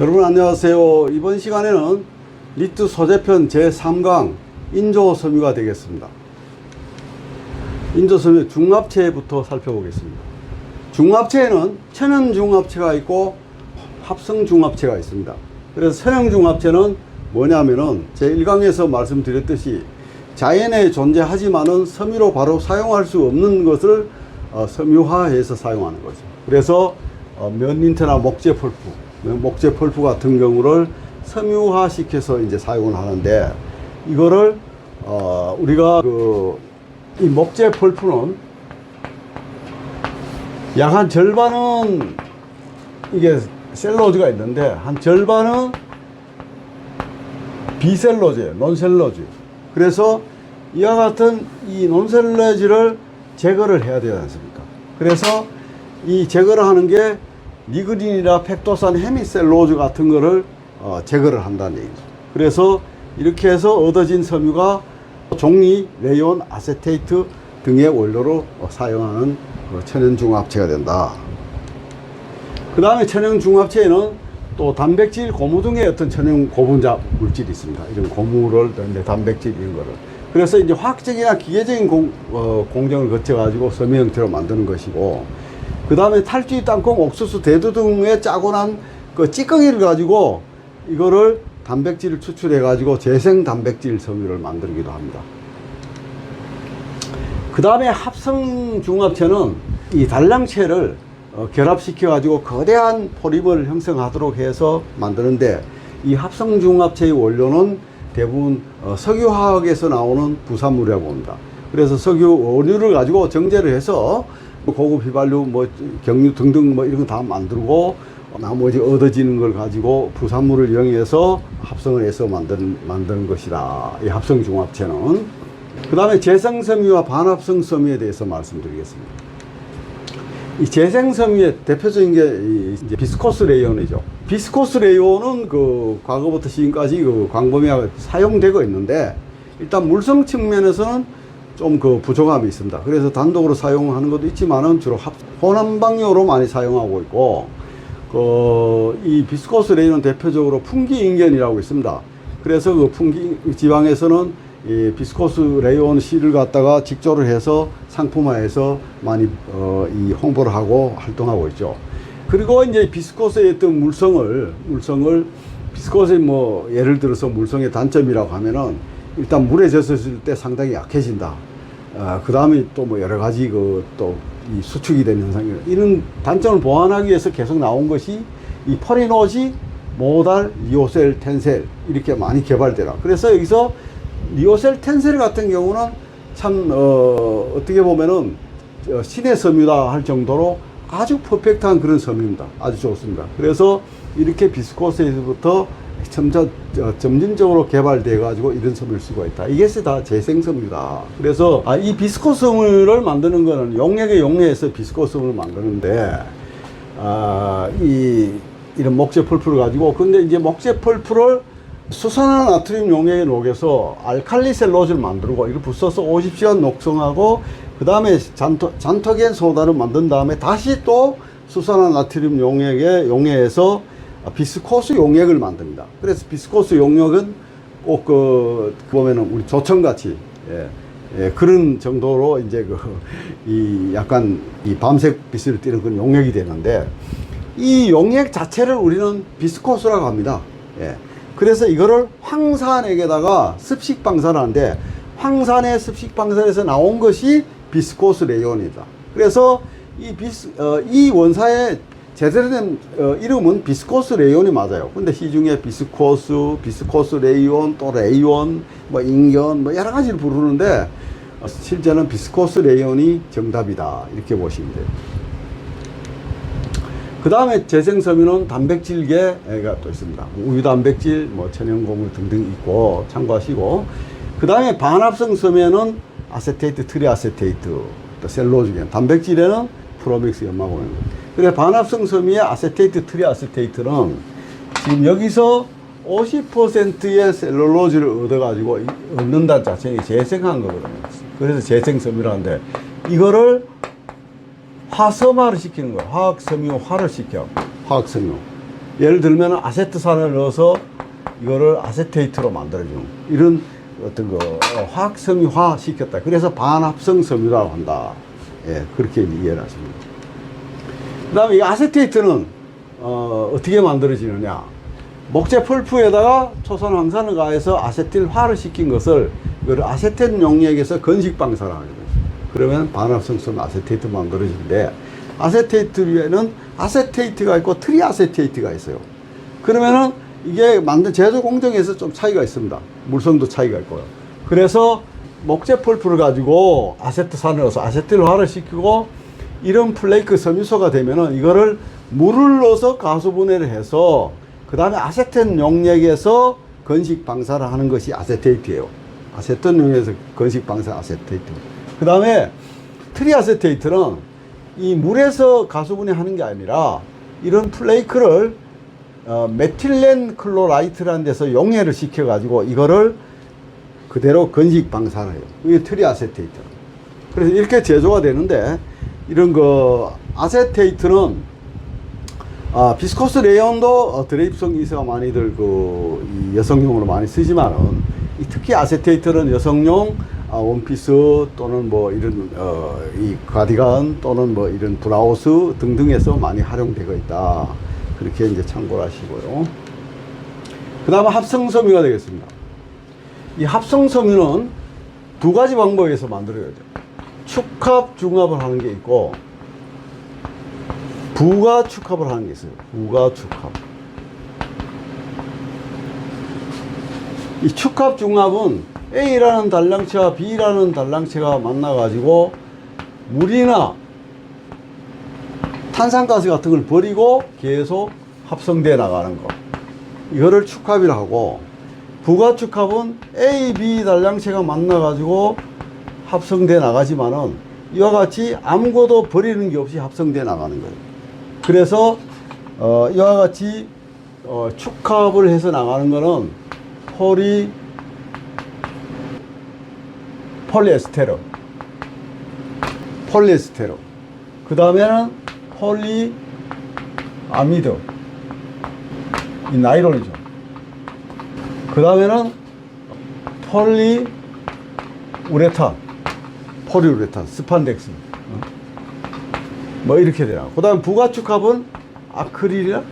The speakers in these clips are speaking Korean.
여러분 안녕하세요. 이번 시간에는 리트 소재편 제3강 인조 섬유가 되겠습니다. 인조 섬유 중합체부터 살펴보겠습니다. 중합체에는 천연 중합체가 있고 합성 중합체가 있습니다. 그래서 천연 중합체는 뭐냐면은 제 1강에서 말씀드렸듯이 자연에 존재하지만은 섬유로 바로 사용할 수 없는 것을 어, 섬유화해서 사용하는 거죠. 그래서 어, 면린트나 목재 펄프, 목재 펄프 같은 경우를 섬유화 시켜서 이제 사용을 하는데 이거를 어, 우리가 그 이 목재 펄프는 약 한 절반은 이게 셀러즈가 있는데 한 절반은 비셀러즈예요. 논셀러즈. 그래서 이와 같은 이 논셀러즈를 제거를 해야 되지 않습니까? 그래서 이 제거를 하는 게 니그린이나 팩토산 헤미셀로즈 같은 거를 어, 제거를 한다는 얘기죠. 그래서 이렇게 해서 얻어진 섬유가 종리, 레이온, 아세테이트 등의 원료로 어, 사용하는 그 천연중합체가 된다. 그 다음에 천연중합체에는 또 단백질, 고무 등의 어떤 천연 고분자 물질이 있습니다. 이런 고무를, 단백질 이런 거를. 그래서 이제 화학적이나 기계적인 공, 어, 공정을 거쳐가지고 섬유 형태로 만드는 것이고, 그 다음에 탈주이 땅콩, 옥수수, 대두 등의 짜고 난 그 찌꺼기를 가지고 이거를 단백질을 추출해 가지고 재생 단백질 섬유를 만들기도 합니다. 그 다음에 합성 중합체는 이 단량체를 어, 결합시켜 가지고 거대한 포리mer 형성하도록 해서 만드는데 이 합성 중합체의 원료는 대부분 어, 석유화학에서 나오는 부산물이라고 봅니다. 그래서 석유 원유를 가지고 정제를 해서 고급 휘발유, 뭐 경유 등등 뭐 이런 거 다 만들고 나머지 얻어지는 걸 가지고 부산물을 이용해서 합성을 해서 만드는, 만드는 것이다. 이 합성 중합체는. 그 다음에 재생섬유와 반합성 섬유에 대해서 말씀드리겠습니다. 이 재생섬유의 대표적인 게이 이제 비스코스 레이온이죠. 비스코스 레이온은 그 과거부터 지금까지 그 광범위하게 사용되고 있는데 일단 물성 측면에서는 좀 그 부족함이 있습니다. 그래서 단독으로 사용하는 것도 있지만은 주로 합, 혼합방용으로 많이 사용하고 있고 그 이 비스코스 레이는 대표적으로 풍기인견이라고 있습니다. 그래서 그 풍기 지방에서는 이 비스코스 레이온 씨를 갖다가 직조를 해서 상품화해서 많이 어, 이 홍보를 하고 활동하고 있죠. 그리고 이제 비스코스의 어떤 물성을 물성을 비스코스의 뭐 예를 들어서 물성의 단점이라고 하면은 일단 물에 젖었을 때 상당히 약해진다. 아, 그 다음에 또 뭐 여러 가지 그 또 이 수축이 되는 현상이 이런 단점을 보완하기 위해서 계속 나온 것이 이 포리노지 모달 리오셀 텐셀 이렇게 많이 개발되라. 그래서 여기서 리오셀 텐셀 같은 경우는 참 어, 어떻게 보면은 어, 신의 섬유다 할 정도로 아주 퍼펙트한 그런 섬유입니다. 아주 좋습니다. 그래서 이렇게 비스코스에서부터 점차 어, 점진적으로 개발돼 가지고 이런 섬유를 쓰고 있다. 이것이 다 재생섬유다. 그래서 아, 이 비스코스 섬유를 만드는 거는 용액의 용액에서 비스코스 섬유를 만드는데 아, 이 이런 목재 펄프를 가지고 근데 이제 목재 펄프를 수산화 나트륨 용액에 녹여서 알칼리 셀로즈를 만들고 이걸 부숴서 50시간 녹성하고 그 다음에 잔토, 잔토겐 소다를 만든 다음에 다시 또 수산화 나트륨 용액에 용액에서 비스코스 용액을 만듭니다. 그래서 비스코스 용액은 꼭 그 보면은 우리 조청같이 예, 예, 그런 정도로 이제 그 이 약간 이 밤색 빛을 띠는 그런 용액이 되는데 이 용액 자체를 우리는 비스코스라고 합니다. 예. 그래서 이거를 황산액에다가 습식 방사하는데 황산의 습식 방사에서 나온 것이 비스코스 레이온이다. 그래서 이 비스 어, 이 원사의 제대로 된 어, 이름은 비스코스 레이온이 맞아요. 근데 시중에 비스코스, 비스코스 레이온, 또 레이온, 뭐 인견, 뭐 여러 가지를 부르는데 어, 실제는 비스코스 레이온이 정답이다. 이렇게 보시면 돼요. 그 다음에 재생섬유는 단백질계가 또 있습니다. 우유 단백질, 뭐 천연고물 등등 있고 참고하시고 그 다음에 반합성 섬유에는 아세테이트, 트리아세테이트, 또 셀로즈겐, 단백질에는 프로믹스 연마고는 그래 반합성 섬유의 아세테이트, 트리아세테이트는 지금 여기서 50%의 셀룰로즈를 얻어가지고 이- 얻는다는 자체가 재생한 거거든요. 그래서 재생섬유라는데 이거를 화섬화를 시키는 거예요. 화학섬유화를 시켜. 화학섬유. 예를 들면 아세트산을 넣어서 이거를 아세테이트로 만들어주는 이런 어떤 거 어, 화학 섬유화 시켰다. 그래서 반합성 섬유라고 한다. 예, 그렇게 이해를 하십니다. 그 다음에 이 아세테이트는 어, 어떻게 만들어지느냐? 목재 펄프에다가 초산 황산을 가해서 아세틸화를 시킨 것을 이거를 아세텐 용액에서 건식 방사를 하거든요. 그러면 반합성성 아세테이트 만들어지는데 아세테이트 위에는 아세테이트가 있고 트리아세테이트가 있어요. 그러면은 이게 만든 제조 공정에서 좀 차이가 있습니다. 물성도 차이가 있고요. 그래서 목재 펄프를 가지고 아세트산을 넣어서 아세틸화를 시키고 이런 플레이크 섬유소가 되면은 이거를 물을 넣어서 가수분해를 해서 그 다음에 아세텐 용액에서 건식 방사를 하는 것이 아세테이트예요. 아세톤 용액에서 건식 방사 아세테이트. 그 다음에 트리아세테이트는 이 물에서 가수분해 하는 게 아니라 이런 플레이크를 어, 메틸렌 클로라이트라는 데서 용해를 시켜가지고 이거를 그대로 건식 방사를 해요. 이게 트리아세테이트. 그래서 이렇게 제조가 되는데 이런 그 아세테이트는 아, 비스코스 레온도 어, 드레이프성 이스가 많이들 그, 이 여성용으로 많이 쓰지만은, 이 특히 아세테이트는 여성용 아, 원피스 또는 뭐 이런, 어, 이 가디건 또는 뭐 이런 블라우스 등등에서 많이 활용되고 있다. 그렇게 이제 참고를 하시고요. 그 다음에 합성섬유가 되겠습니다. 이 합성섬유는 두 가지 방법에서 만들어야죠. 축합, 중합을 하는 게 있고, 부가 축합을 하는 게 있어요. 부가 축합. 이 축합 중합은 A라는 단량체와 B라는 단량체가 만나가지고 물이나 탄산가스 같은 걸 버리고 계속 합성돼 나가는 거. 이거를 축합이라 하고 부가 축합은 A, B 단량체가 만나가지고 합성돼 나가지만은 이와 같이 아무것도 버리는 게 없이 합성돼 나가는 거예요. 그래서 어, 이와 같이 어, 축합을 해서 나가는 거는 폴리 폴리에스테로. 폴리에스테로. 그 다음에는 폴리 아미드 이 나이론이죠. 그 다음에는 폴리 우레탄 폴리우레탄 스판덱스 어? 뭐 이렇게 되나. 그 다음 부가축합은 아크릴이나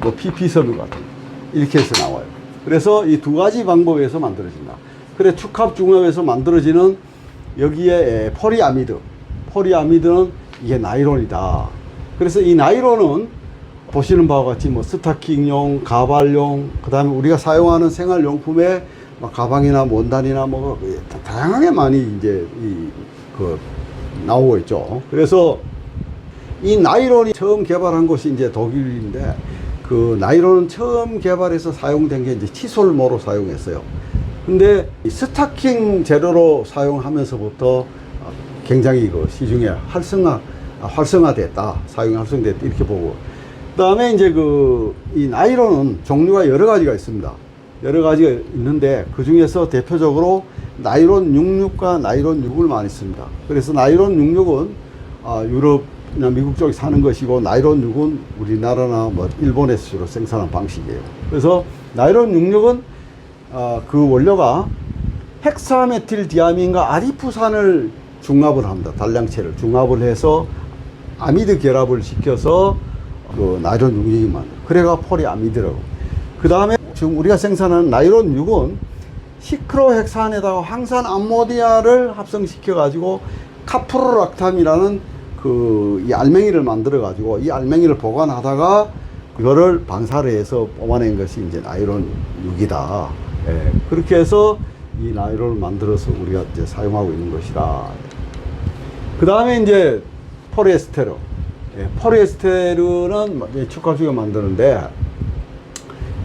뭐 PP 섬유 같은 거. 이렇게 해서 나와요. 그래서 이 두 가지 방법에서 만들어진다. 그래 축합 중합에서 만들어지는 여기에 폴리아미드. 폴리아미드는 이게 나이론이다. 그래서 이 나이론은 보시는 바와 같이 뭐 스타킹용, 가발용, 그 다음에 우리가 사용하는 생활용품에 뭐 가방이나 원단이나 뭐 다양하게 많이 이제 이 그 나오고 있죠. 그래서 이 나이론이 처음 개발한 곳이 이제 독일인데 그 나이론은 처음 개발해서 사용된 게 이제 칫솔모로 사용했어요. 근데 이 스타킹 재료로 사용하면서부터 굉장히 그 시중에 활성화 활성화됐다 사용이 활성됐다 이렇게 보고 그다음에 이제 그 이 나이론은 종류가 여러 가지가 있습니다. 여러 가지가 있는데 그 중에서 대표적으로 나이론 66과 나이론 6을 많이 씁니다. 그래서 나이론 66은 아, 유럽 나 미국 쪽에 사는 것이고 나이론 6은 우리나라나 뭐 일본에서 주로 생산한 방식이에요. 그래서 나이론 66은 어, 그 원료가 헥사메틸 디아민과 아리푸산을 중합을 합니다. 단량체를 중합을 해서 아미드 결합을 시켜서 그 나이론 66이 만들. 그래가 폴리아미드라고. 그 다음에 지금 우리가 생산하는 나이론 6은 시크로헥산에다가 황산 암모니아를 합성시켜 가지고 카프로락탐이라는 그 이 알맹이를 만들어 가지고 이 알맹이를 보관하다가 이거를 반사를 해서 뽑아낸 것이 이제 나이론 6이다. 예, 그렇게 해서 이 나이론을 만들어서 우리가 이제 사용하고 있는 것이다. 그 다음에 이제 포리에스테르. 예, 포리에스테르는 이제 축화주가 만드는데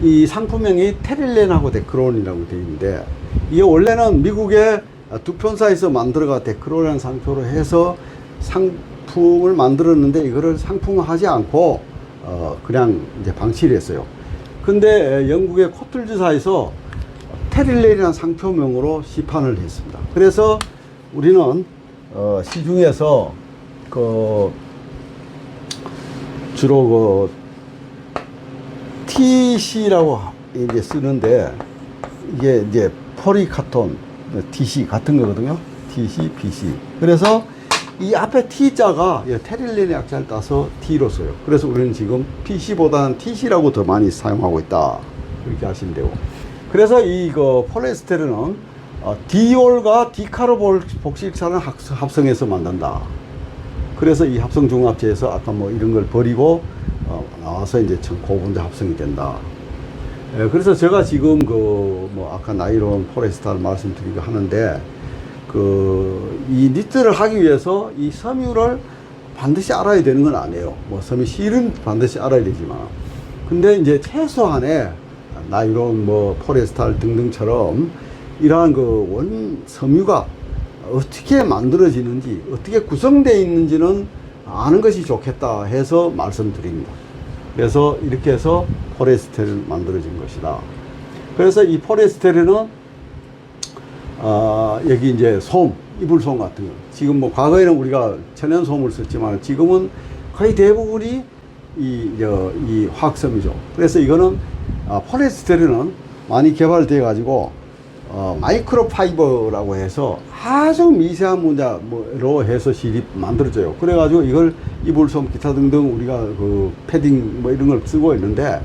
이 상품명이 테릴렌하고 데크론이라고 되어 있는데 이게 원래는 미국의 두 편사에서 만들어가 데크론이라는 상표로 해서 상품을 만들었는데 이거를 상품화하지 않고 어 그냥 이제 방치를 했어요. 근데 영국의 코틀즈사에서 테릴렌이라는 상표명으로 시판을 했습니다. 그래서 우리는 어 시중에서 그 주로 그 PTC라고 이제 쓰는데 이게 이제 포리카톤 TC 같은 거거든요. TC, PC. 그래서 이 앞에 T자가 테릴렌의 약자를 따서 T로 써요. 그래서 우리는 지금 PC보다는 TC라고 더 많이 사용하고 있다. 이렇게 하시면 되고. 그래서 이거 폴리에스테르는 어, 디올과 디카르볼 복식산을 합- 합성해서 만든다. 그래서 이 합성 중합체에서 아까 뭐 이런 걸 버리고 어, 나와서 이제 청- 고분자 합성이 된다. 예, 그래서 제가 지금 그 뭐 아까 나이론 포레스타를 말씀드리고 하는데 그 이 니트를 하기 위해서 이 섬유를 반드시 알아야 되는 건 아니에요. 뭐 섬유 실은 반드시 알아야 되지만 근데 이제 최소한의 나이론 뭐 포레스탈 등등처럼 이러한 그 원 섬유가 어떻게 만들어지는지 어떻게 구성되어 있는지는 아는 것이 좋겠다 해서 말씀드립니다. 그래서 이렇게 해서 포레스테를 만들어진 것이다. 그래서 이 포레스테르는 아, 여기 이제 솜, 이불솜 같은 거. 지금 뭐 과거에는 우리가 천연솜을 썼지만 지금은 거의 대부분이 이, 저, 이 화학섬이죠. 그래서 이거는 아, 폴리에스테르는 많이 개발되어 가지고 어, 마이크로 파이버라고 해서 아주 미세한 문자로 해서 실이 만들어져요. 그래가지고 이걸 이불솜 기타 등등 우리가 그 패딩 뭐 이런 걸 쓰고 있는데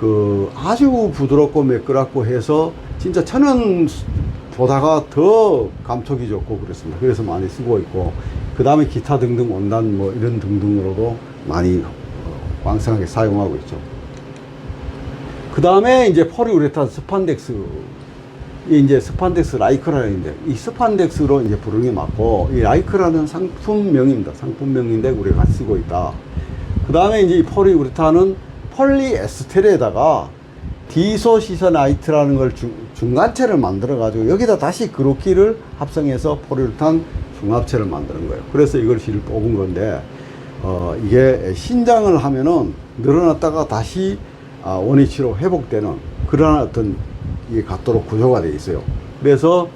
그 아주 부드럽고 매끄럽고 해서 진짜 천연 보다가 더 감촉이 좋고 그렇습니다. 그래서 많이 쓰고 있고 그 다음에 기타 등등 원단 뭐 이런 등등으로도 많이 어, 왕성하게 사용하고 있죠. 그 다음에 이제 폴리우레탄 스판덱스 이 이제 스판덱스 라이크라는데 이 스판덱스로 이제 부르는 게 맞고 이 라이크라는 상품명입니다. 상품명인데 우리가 쓰고 있다. 그 다음에 이제 이 폴리우레탄은 폴리에스테르에다가 디소시서나이트라는 걸 중, 중간체를 만들어 가지고 여기다 다시 그로키를 합성해서 폴리우레탄 중합체를 만드는 거예요. 그래서 이걸 실을 뽑은 건데 어, 이게 신장을 하면은 늘어났다가 다시 아, 원위치로 회복되는 그러한 어떤 이 갖도록 구조가 되어 있어요. 그래서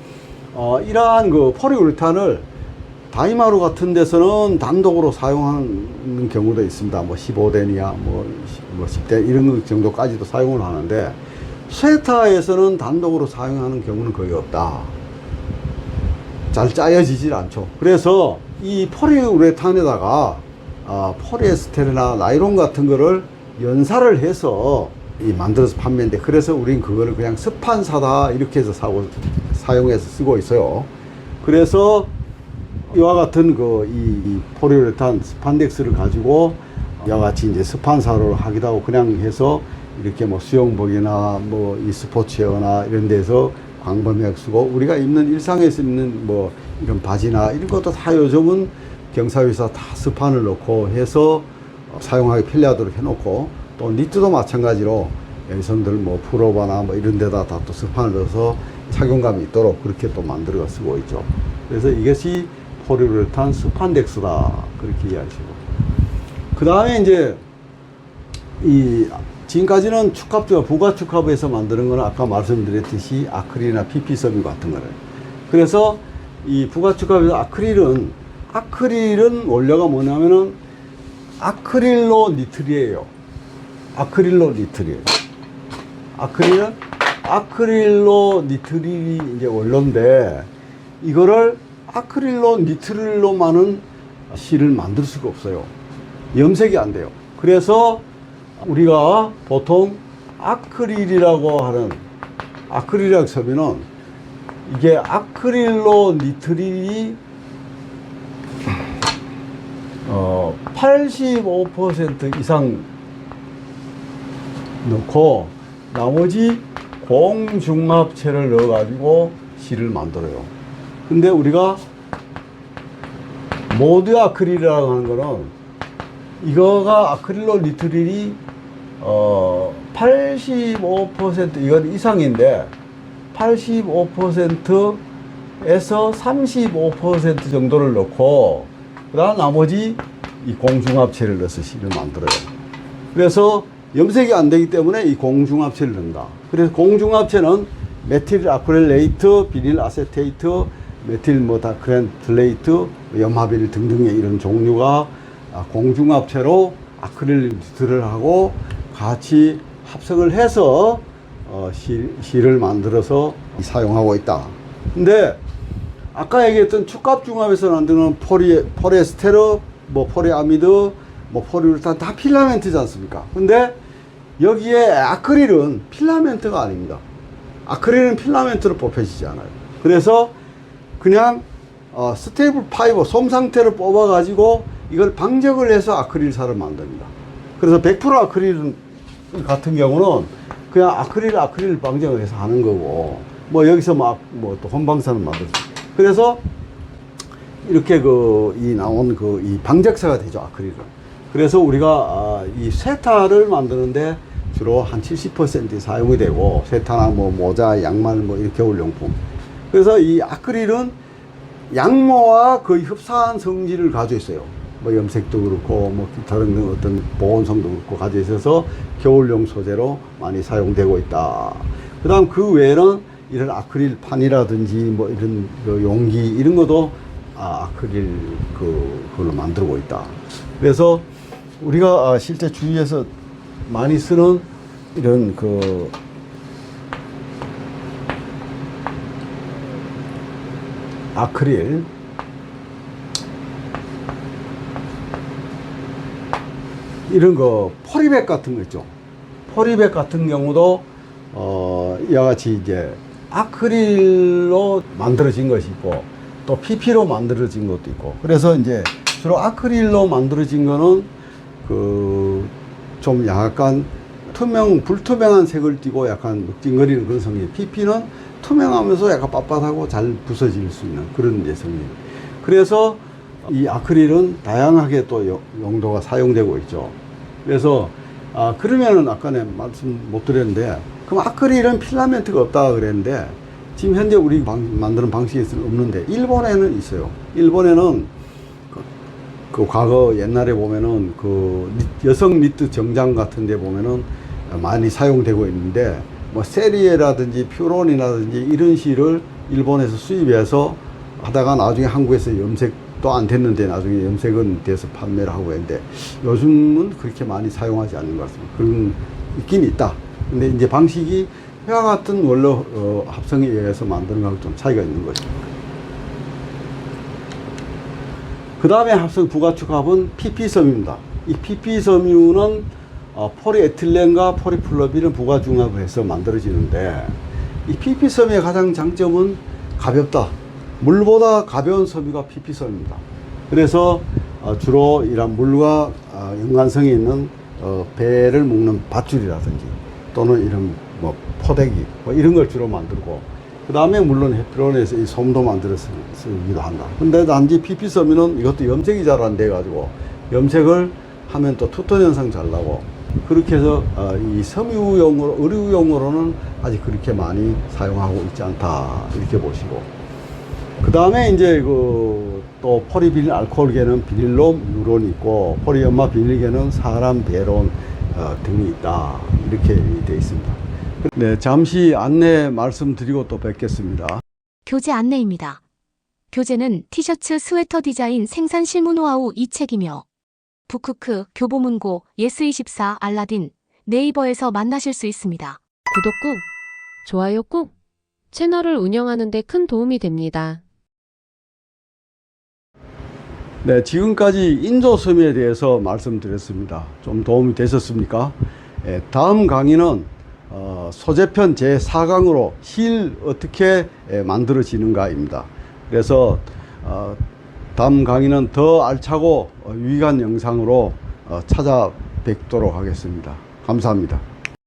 어, 이러한 그 폴리우레탄을 다이마루 같은 데서는 단독으로 사용하는 경우도 있습니다. 뭐 15대냐, 뭐, 뭐 10대 이런 것 정도까지도 사용을 하는데 스웨터에서는 단독으로 사용하는 경우는 거의 없다. 잘 짜여지질 않죠. 그래서 이 폴리우레탄에다가 아, 폴리에스테르나 나이론 같은 거를 연사를 해서 이 만들어서 판매인데 그래서 우린 그거를 그냥 스판 사다 이렇게 해서 사고 사용해서 쓰고 있어요. 그래서 이와 같은 그이 폴리우레탄 스판덱스를 가지고 이와 같이 이제 스판사를 하기도 하고 그냥 해서 이렇게 뭐 수영복이나 뭐 이 스포츠웨어나 이런 데서 광범위하게 쓰고 우리가 입는 일상에서 입는 뭐 이런 바지나 이런 것도 다 요즘은 경사위에서 다 스판을 넣고 해서 어, 사용하기 편리하도록 해놓고 또 니트도 마찬가지로 여성들 뭐 프로바나 뭐 이런 데다 다 또 스판을 넣어서 착용감이 있도록 그렇게 또 만들어 쓰고 있죠. 그래서 이것이 폴리우레탄 스판덱스다. 그렇게 이해하시고. 그 다음에 이제 이 지금까지는 축합주와 부가 축합에서 만드는 거는 아까 말씀드렸듯이 아크릴이나 PP 섬유 같은 거를. 그래서 이 부가 축합에서 아크릴은 아크릴은 원료가 뭐냐면은 아크릴로 니트리예요 아크릴로 니트리예요 아크릴은 아크릴로 니트릴이 이제 원료인데 이거를 아크릴로 니트릴로만은 실을 만들 수가 없어요. 염색이 안 돼요. 그래서 우리가 보통 아크릴이라고 하는 아크릴이라는 섬유는 이게 아크릴로 니트릴이 어, 85% 이상 넣고 나머지 공중합체를 넣어가지고 실을 만들어요. 근데 우리가 모드 아크릴이라고 하는 거는 이거가 아크릴로 니트릴이 어, 85% 이건 이상인데 85%에서 35% 정도를 넣고 그다음 나머지 이 공중합체를 넣어서 실을 만들어요. 그래서 염색이 안 되기 때문에 이 공중합체를 넣는다. 그래서 공중합체는 메틸 아크릴레이트, 비닐 아세테이트, 메틸 모다크렌틀레이트, 염화비닐 등등의 이런 종류가 아, 공중합체로 아크릴 니트를 하고 같이 합성을 해서 어, 실, 실을 만들어서 사용하고 있다. 근데 아까 얘기했던 축갑 중합에서 만드는 포리, 포레스테르, 뭐 포리아미드, 뭐 포리우르탄 다 필라멘트지 않습니까? 근데 여기에 아크릴은 필라멘트가 아닙니다. 아크릴은 필라멘트로 뽑혀지지 않아요. 그래서 그냥 어, 스테이블 파이버 솜 상태를 뽑아 가지고 이걸 방적을 해서 아크릴사를 만듭니다. 그래서 100% 아크릴 같은 경우는 그냥 아크릴 아크릴 방정을 해서 하는 거고 뭐 여기서 막 뭐 또 혼방사는 만들죠. 그래서 이렇게 그 이 나온 그 이 방적사가 되죠 아크릴은. 그래서 우리가 아, 이 세타를 만드는데 주로 한 70% 사용이 되고 세타나 뭐 모자, 양말 뭐 이렇게 겨울용품. 그래서 이 아크릴은 양모와 거의 흡사한 성질을 가지고 있어요. 뭐 염색도 그렇고 뭐 다른 어떤 보온성도 그렇고 가지고 있어서 겨울용 소재로 많이 사용되고 있다. 그다음 그 외에는 이런 아크릴 판이라든지 뭐 이런 그 용기 이런 것도 아, 아크릴 그 그걸로 만들고 있다. 그래서 우리가 아, 실제 주위에서 많이 쓰는 이런 그 아크릴 이런 거 포리백 같은 거 있죠. 포리백 같은 경우도 어 이와 같이 이제 아크릴로 만들어진 것이 있고 또 PP로 만들어진 것도 있고 그래서 이제 주로 아크릴로 만들어진 거는 그 좀 약간 투명 불투명한 색을 띠고 약간 묵직거리는 그런 성질. PP는 투명하면서 약간 빳빳하고 잘 부서질 수 있는 그런 성질. 그래서 이 아크릴은 다양하게 또 용- 용도가 사용되고 있죠. 그래서 아 그러면은 아까 내 말씀 못 드렸는데 그럼 아크릴은 필라멘트가 없다 그랬는데 지금 현재 우리 방- 만드는 방식에서는 없는데 일본에는 있어요. 일본에는 그, 그 과거 옛날에 보면은 그 니- 여성 니트 정장 같은 데 보면은 많이 사용되고 있는데 뭐 세리에라든지 퓨론이라든지 이런 실을 일본에서 수입해서 하다가 나중에 한국에서 염색도 안 됐는데 나중에 염색은 돼서 판매를 하고 있는데 요즘은 그렇게 많이 사용하지 않는 것 같습니다. 그런 있긴 있다. 근데 이제 방식이 회화 같은 원로 어, 합성에 의해서 만드는 거하고 좀 차이가 있는 거죠. 그 다음에 합성 부가축 합은 PP 섬유입니다. 이 PP 섬유는 어, 포리에틸렌과 포리플러빈을 부가중합을 해서 만들어지는데 이 PP 섬유의 가장 장점은 가볍다. 물보다 가벼운 섬유가 PP 섬유입니다. 그래서 어, 주로 이런 물과 어, 연관성이 있는 어, 배를 묶는 밧줄이라든지 또는 이런 뭐 포대기 뭐 이런 걸 주로 만들고 그 다음에 물론 해피론에서 이 솜도 만들어 쓰- 쓰기도 한다. 근데 단지 PP 섬유는 이것도 염색이 잘 안 돼가지고 염색을 하면 또 투톤 현상 잘 나고 그렇게 해서 어, 이 섬유용으로 의류용으로는 아직 그렇게 많이 사용하고 있지 않다 이렇게 보시고 그 다음에 이제 그 또 포리비닐 알코올계는 비닐롬 유론이 있고 포리연마 비닐계는 사람 배론 어, 등이 있다 이렇게 되어 있습니다. 네 잠시 안내 말씀드리고 또 뵙겠습니다. 교재 안내입니다. 교재는 티셔츠 스웨터 디자인 생산 실무 노하우 이 책이며 북크크, 교보문고, 예스24, 알라딘, 네이버에서 만나실 수 있습니다. 구독 꾹, 좋아요 꾹. 채널을 운영하는 데 큰 도움이 됩니다. 네, 지금까지 인조섬유에 대해서 말씀드렸습니다. 좀 도움이 되셨습니까? 예, 다음 강의는 어, 소재편 제4강으로 실 어떻게 예, 만들어지는가입니다. 그래서 어, 다음 강의는 더 알차고 어, 유익한 영상으로 어, 찾아뵙도록 하겠습니다. 감사합니다.